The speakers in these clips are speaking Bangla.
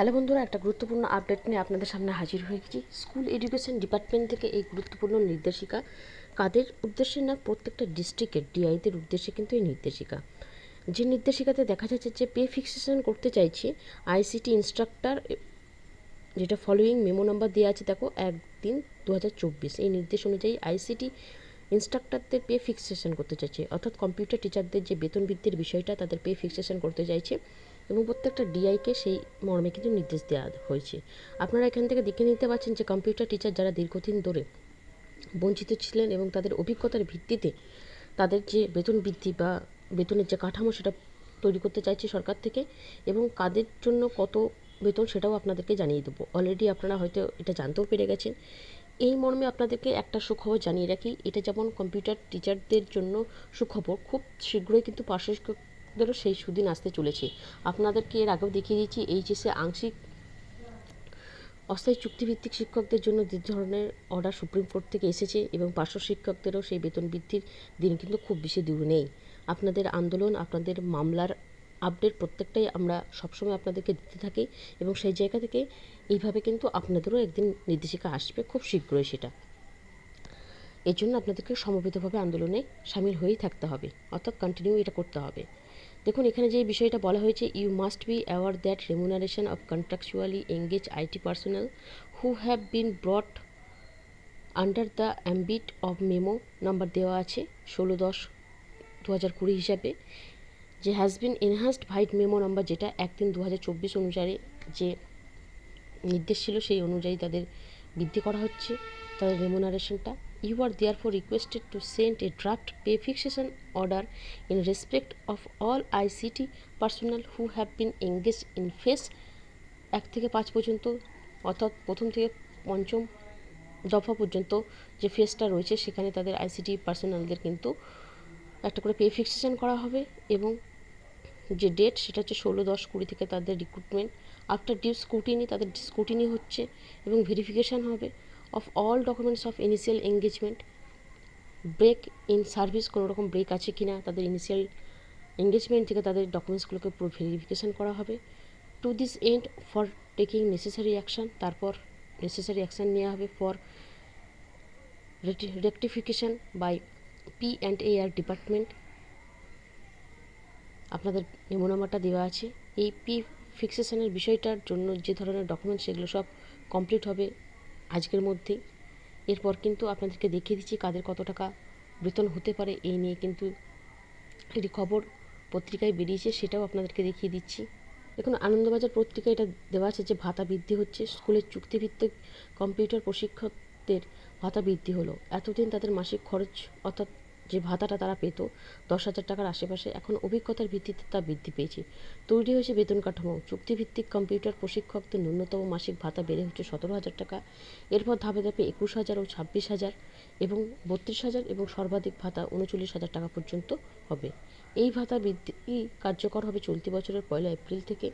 হ্যালো বন্ধুরা, একটা গুরুত্বপূর্ণ আপডেট নিয়ে আপনাদের সামনে হাজির হয়ে গেছি। স্কুল এডুকেশন ডিপার্টমেন্ট থেকে এই গুরুত্বপূর্ণ নির্দেশিকা কাদের উদ্দেশ্যে না প্রত্যেকটা ডিস্ট্রিক্টের ডিআইদের উদ্দেশ্যে কিন্তু এই নির্দেশিকা। যে নির্দেশিকাতে দেখা যাচ্ছে যে পে ফিক্সেশন করতে চাইছে আইসিটি ইনস্ট্রাক্টর যেটা ফলোয়িং মেমো নাম্বার দেওয়া আছে, দেখো এক তিন দু এই নির্দেশ অনুযায়ী আইসিটি ইনস্ট্রাক্টরদের পে ফিক্সেশন করতে চাইছে। অর্থাৎ কম্পিউটার টিচারদের যে বেতন বৃদ্ধির বিষয়টা, তাদের পে ফিক্সেশন করতে চাইছে। এবং প্রত্যেকটা ডিআইকে সেই মর্মে কিন্তু নির্দেশ দেওয়া হয়েছে। আপনারা এখান থেকে দেখে নিতে পারছেন যে কম্পিউটার টিচার যারা দীর্ঘদিন ধরে বঞ্চিত ছিলেন এবং তাদের অভিজ্ঞতার ভিত্তিতে তাদের যে বেতন বৃদ্ধি বা বেতনের যে কাঠামো সেটা তৈরি করতে চাইছে সরকার থেকে এবং কাদের জন্য কত বেতন সেটাও আপনাদেরকে জানিয়ে দেবো। অলরেডি আপনারা হয়তো এটা জানতেও পেরে গেছেন। এই মর্মে আপনাদেরকে একটা সুখবর জানিয়ে রাখি। এটা যেমন কম্পিউটার টিচারদের জন্য সুখবর, খুব শীঘ্রই কিন্তু পার্শ্ব শিক্ষকদেরও সেই সুদিন আসতে চলেছে। আপনাদেরকে এর আগেও দেখিয়ে দিয়েছি, এইচএসে আংশিক অস্থায়ী চুক্তিভিত্তিক শিক্ষকদের জন্য যে ধরনের অর্ডার সুপ্রিম কোর্ট থেকে এসেছে এবং পার্শ্ব শিক্ষকদেরও সেই বেতন বৃদ্ধির দিন কিন্তু খুব বেশি দূর নেই। আপনাদের আন্দোলন, আপনাদের মামলার আপডেট প্রত্যেকটাই আমরা সবসময় আপনাদেরকে দিতে থাকি এবং সেই জায়গা থেকে এইভাবে কিন্তু আপনাদেরও একদিন নির্দেশিকা আসবে খুব শীঘ্রই সেটা। এর জন্য আপনাদেরকে সমবেতভাবে আন্দোলনে সামিল হয়েই থাকতে হবে, অর্থাৎ কন্টিনিউ এটা করতে হবে। দেখুন, এখানে যে বিষয়টা বলা হয়েছে you must be aware that remuneration of contractually engage IT personal who have been brought under the ambit of memo number দেওয়া আছে ষোলো দশ দু হাজার কুড়ি হিসাবে, যে has been enhanced vide memo number যেটা এক তিন দু হাজার চব্বিশ অনুযায়ী যে নির্দেশ ছিল, সেই অনুযায়ী তাদের বৃদ্ধি করা হচ্ছে, তাদের রেমুনারেশনটা আর there for requested to send a draft pay fixation order in respect of all ICT personal who have been engage in phase এক থেকে পাঁচ পর্যন্ত, অর্থাৎ প্রথম থেকে পঞ্চম দফা পর্যন্ত যে ফেসটা রয়েছে, সেখানে তাদের আইসিটি পার্সোনালদের কিন্তু একটা করে পে ফিক্সেশন করা হবে এবং যে ডেট সেটা হচ্ছে ষোলো, দশ, কুড়ি থেকে তাদের রিক্রুটমেন্ট আফটার ডিউ স্কুটিনি তাদের স্কুটিনি হচ্ছে এবং ভেরিফিকেশান হবে। Of all documents of initial engagement break in service কোনো রকম ব্রেক আছে কি না তাদের ইনিশিয়াল এঙ্গেজমেন্ট থেকে তাদের ডকুমেন্টসগুলোকে পুরো ভেরিফিকেশান করা হবে। To this end for taking necessary action তারপর নেসেসারি অ্যাকশান নেওয়া হবে for rectification by P and A R department আপনাদের মেমো নাম্বারটা দেওয়া আছে। এই পি ফিক্সেশনের বিষয়টার জন্য যে ধরনের ডকুমেন্ট সেগুলো সব কমপ্লিট হবে আজকের মধ্যে। এরপর কিন্তু আপনাদেরকে দেখিয়ে দিচ্ছি কাদের কত টাকা বেতন হতে পারে, এই নিয়ে কিন্তু একটি খবর পত্রিকায় বেরিয়েছে, সেটাও আপনাদেরকে দেখিয়ে দিচ্ছি। এখন আনন্দবাজার পত্রিকায় এটা দেওয়া আছে যে ভাতা বৃদ্ধি হচ্ছে, স্কুলের চুক্তিভিত্তিক কম্পিউটার প্রশিক্ষকদের ভাতা বৃদ্ধি হলো। এতদিন তাদের মাসিক খরচ অর্থাৎ যে ভাতাটা তারা পেত, দশ হাজার টাকার আশেপাশে এখন অভিজ্ঞতার ভিত্তিতে তা বৃদ্ধি পেয়েছে। তৈরি হয়েছে বেতন কাঠামো, চুক্তিভিত্তিক কম্পিউটার প্রশিক্ষকদের ন্যূনতম মাসিক ভাতা বেড়ে হচ্ছে সতেরো হাজার টাকা। এরপর ধাপে ধাপে একুশ হাজার ও ছাব্বিশ হাজার এবং বত্রিশ হাজার এবং সর্বাধিক ভাতা উনচল্লিশ হাজার টাকা পর্যন্ত হবে। এই ভাতা বৃদ্ধি কার্যকর হবে চলতি বছরের পয়লা এপ্রিল থেকে।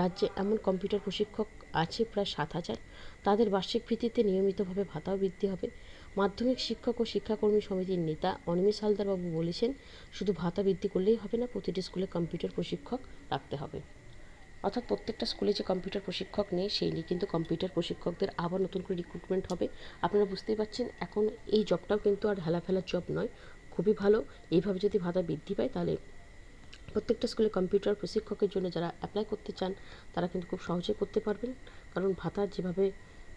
রাজ্যে এমন কম্পিউটার প্রশিক্ষক আছে প্রায় সাত হাজার। তাদের বার্ষিক ভিত্তিতে নিয়মিতভাবে ভাতাও বৃদ্ধি হবে। মাধ্যমিক শিক্ষক ও শিক্ষাকর্মী সমিতির নেতা অনিমেষ হালদারবাবু বলেছেন, শুধু ভাতা বৃদ্ধি করলেই হবে না, প্রতিটি স্কুলে কম্পিউটার প্রশিক্ষক রাখতে হবে। অর্থাৎ প্রত্যেকটা স্কুলে যে কম্পিউটার প্রশিক্ষক নেই, সেই নিয়ে কিন্তু কম্পিউটার প্রশিক্ষকদের আবার নতুন করে রিক্রুটমেন্ট হবে। আপনারা বুঝতেই পারছেন, এখন এই জবটাও কিন্তু আর হেলাফেলার জব নয়, খুবই ভালো। এইভাবে যদি ভাতা বৃদ্ধি পায়, তাহলে প্রত্যেকটা স্কুলে কম্পিউটার প্রশিক্ষকের জন্য যারা অ্যাপ্লাই করতে চান, তারা কিন্তু খুব সহজে করতে পারবেন। কারণ ভাতা যেভাবে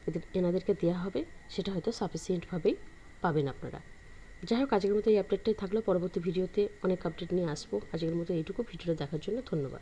এদের, এনাদেরকে দেওয়া হবে, সেটা হয়তো সাফিসিয়েন্টভাবেই পাবেন আপনারা। যাই হোক, আজকের মতো এই আপডেটটাই থাকল। পরবর্তী ভিডিওতে অনেক আপডেট নিয়ে আসব। আজকের মতো এইটুকু। ভিডিওটা দেখার জন্য ধন্যবাদ।